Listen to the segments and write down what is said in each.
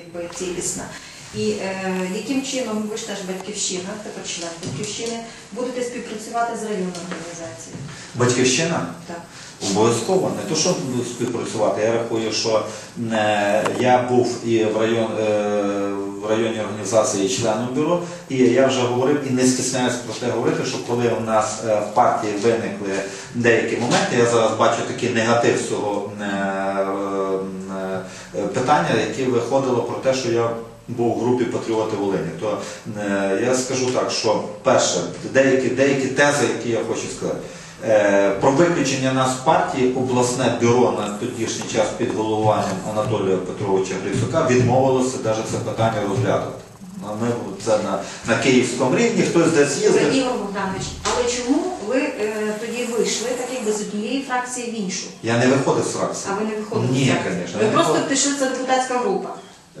якби цілісна. І е, яким чином ви ж теж батьківщина, тепер член батьківщини, будете співпрацювати з районною організацією? Батьківщина Так. обов'язково не то, що буду співпрацювати. Я рахую, що е, я був і в район е, в районній організації і членом бюро, і я вже говорив і не стісняюсь про те говорити, що коли у нас е, в партії виникли деякі моменти, я зараз бачу такий негатив цього е, питання, яке виходило про те, що я. Був в групі Патріоти Волині, то е, я скажу так, що перше, деякі, деякі тези, які я хочу сказати. Е, Про виключення нас партії обласне бюро на тодішній час під головуванням Анатолія Петровича Грицюка відмовилося навіть це питання розглядати. Ну, Ми це на, на київському рівні, хтось десь їздив. Ігор Богданович, але чому ви е, тоді вийшли так без однієї фракції в іншу? Я не виходив з фракції. А ви не виходили? Ні, з фракції? звісно. Ви я не просто виходив. пішли, це депутатська група.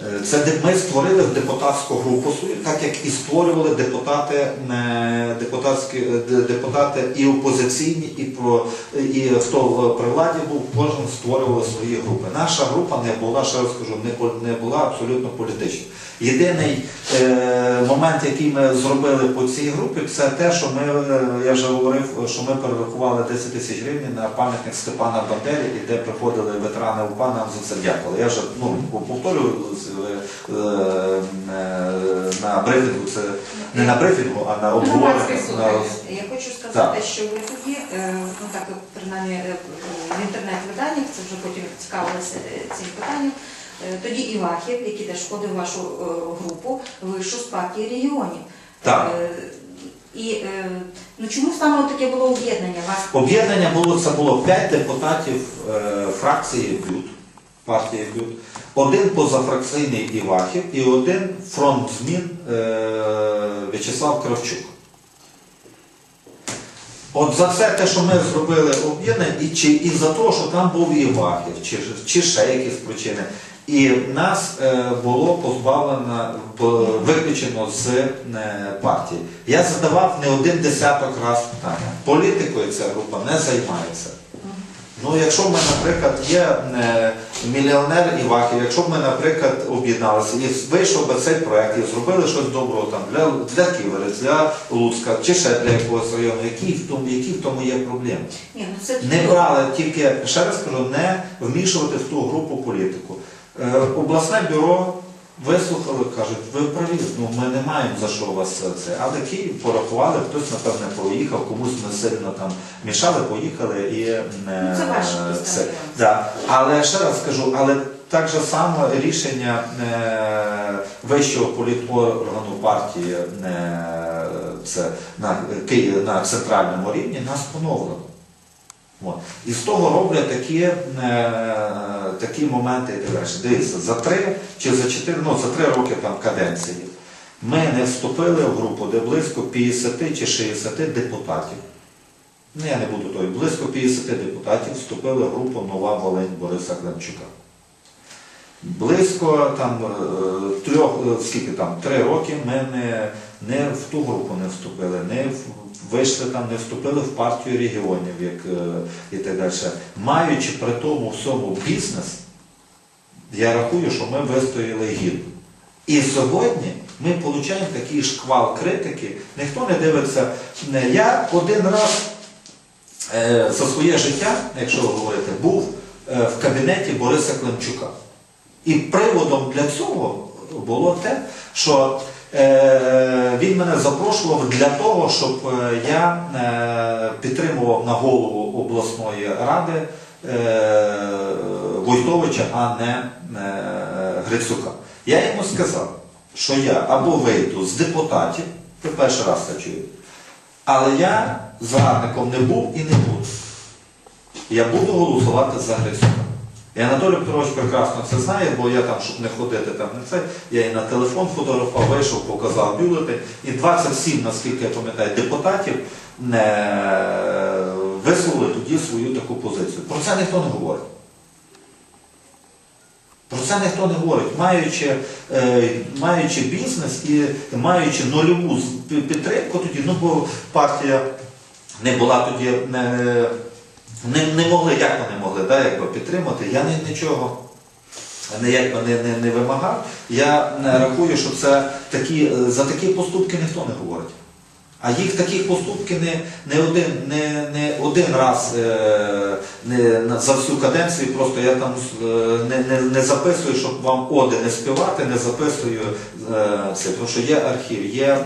Е, Це ми створили депутатську групу так як і створювали депутати, е, депутатські, е, депутати і опозиційні, і про і хто при владі був, кожен створював свої групи. Наша група не була, ще раз скажу, не, не була абсолютно політична. Єдиний е, момент, який ми зробили по цій групі, це те, що ми, я вже говорив, що ми перерахували 10 тисяч гривень на пам'ятник Степана Бандері, і де приходили ветерани УПА, нам за це дякували. Я вже ну, повторюю на брифінгу, це не на брифінгу, а на обговоренні. Громадське. Я хочу сказати, що ви тоді, е, ну так принаймні е, в інтернет-виданнях, це вже потім цікавилися е, цим питанням. е, Тоді Івахів, який теж входив в вашу е, групу, вийшов з партії регіонів. Так. Е, І е, ну чому саме таке було об'єднання? Об'єднання було це було 5 депутатів е, фракції БЮТ, партії БЮТ, один позафракційний Івахів і один фронт змін е, В'ячеслав Кравчук. От за все те, що ми зробили об'єднання, і, і за те, що там був Івахів, чи, чи ще якісь причини. І нас е, було позбавлено, виключено з е, партії. Я задавав не один десяток раз питання. Політикою ця група не займається. Ну, якщо б ми, наприклад, є е, мільйонер Івахів, якщо б ми, наприклад, об'єдналися і вийшов би цей проект і зробили щось доброго там для, для Ківерець, для Луцька, чи ще для якогось району, які в тому, які в тому є проблеми? ні, ну це Не брали тільки, ще раз кажу, не вмішувати в ту групу політику. Е, обласне бюро вислухали, кажуть, ви праві, ну ми не маємо за що у вас це. Але Київ порахували, хтось, напевне, проїхав, комусь ми сильно там мішали, поїхали і е, Ну, це ваші це. Да. Але ще раз скажу, але так же само рішення е, вищого політоргану партії е, це на, на центральному рівні нас поновлено. От. І з того роблять такі, е, такі моменти. Дивіться, за три чи за чотири, ну за три роки там каденції ми не вступили в групу, де близько 50 чи 60 депутатів. Ну, я не буду той, близько 50 депутатів вступили в групу Нова Волинь Бориса Климчука. Близько там е, трьох, е, скільки там, три роки ми не, не в ту групу не вступили, не вийшли там, не вступили в партію регіонів як, е, і так далі. Маючи при тому всьому бізнес, я рахую, що ми вистояли гідно. І сьогодні ми отримуємо такий шквал критики. Ніхто не дивиться. Я один раз е, за своє життя, якщо ви говорите, був е, в кабінеті Бориса Климчука. І приводом для цього було те, що він мене запрошував для того, щоб е, я е, підтримував на голову обласної ради е, Войтовича, а не е, Грицюка. Я йому сказав, що я або вийду з депутатів, ви перший раз це чуєте, але я зрадником не був і не буду. Я буду голосувати за Грицюка. І Анатолій Петрович прекрасно це знає, бо я там, щоб не ходити там не це, я і на телефон фотографував, вийшов, показав бюлетень. І 27, наскільки я пам'ятаю, депутатів не висловили тоді свою таку позицію. Про це ніхто не говорить. Про це ніхто не говорить. Маючи, е, маючи бізнес і маючи нульову підтримку тоді, ну бо партія не була тоді, не, не, не могли, як вони могли да, якби, підтримати, я не, нічого ніяк не, не, не вимагав. Я не рахую, що це такі, е, за такі поступки ніхто не говорить. А їх таких поступки не, не, один, не, не один раз е, не, за всю каденцію, просто я там е, не, не, не записую, щоб вам оди не співати, не записую е, це. Тому що є архів, є,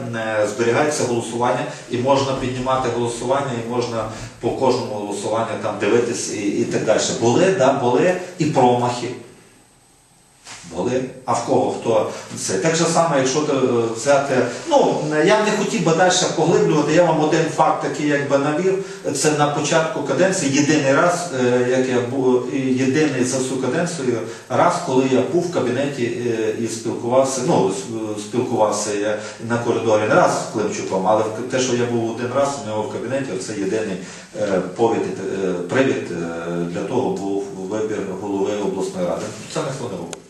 зберігається голосування і можна піднімати голосування, і можна по кожному голосуванню там дивитись і, і так далі. Були, да, були і промахи. Були, а в кого хто це. Так же саме, якщо е, взяти, ну я не хотів би далі поглиблювати, я вам один факт такий якби навів. Це на початку каденції, єдиний раз, е, як я був, єдиний за всю каденцію, раз, коли я був в кабінеті е, і спілкувався, ну спілкувався я на коридорі не раз з Климчуком, але те, що я був один раз у нього в кабінеті, це єдиний повід, привід для того був вибір голови обласної ради. Це не робить.